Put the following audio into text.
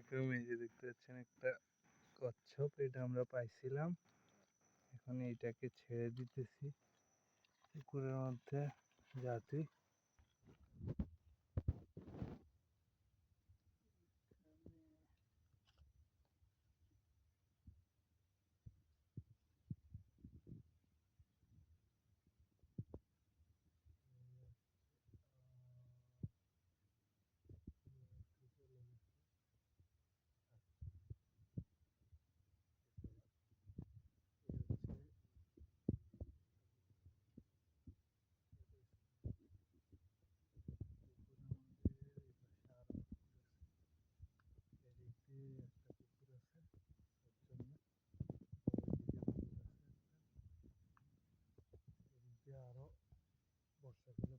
আলাইকুম, এই যে দেখতে পাচ্ছেন একটা কচ্ছপ, এটা আমরা পাইছিলাম। এখন এটাকে ছেড়ে দিতেছি। পুকুরের মধ্যে যাতে বর্ষাকাল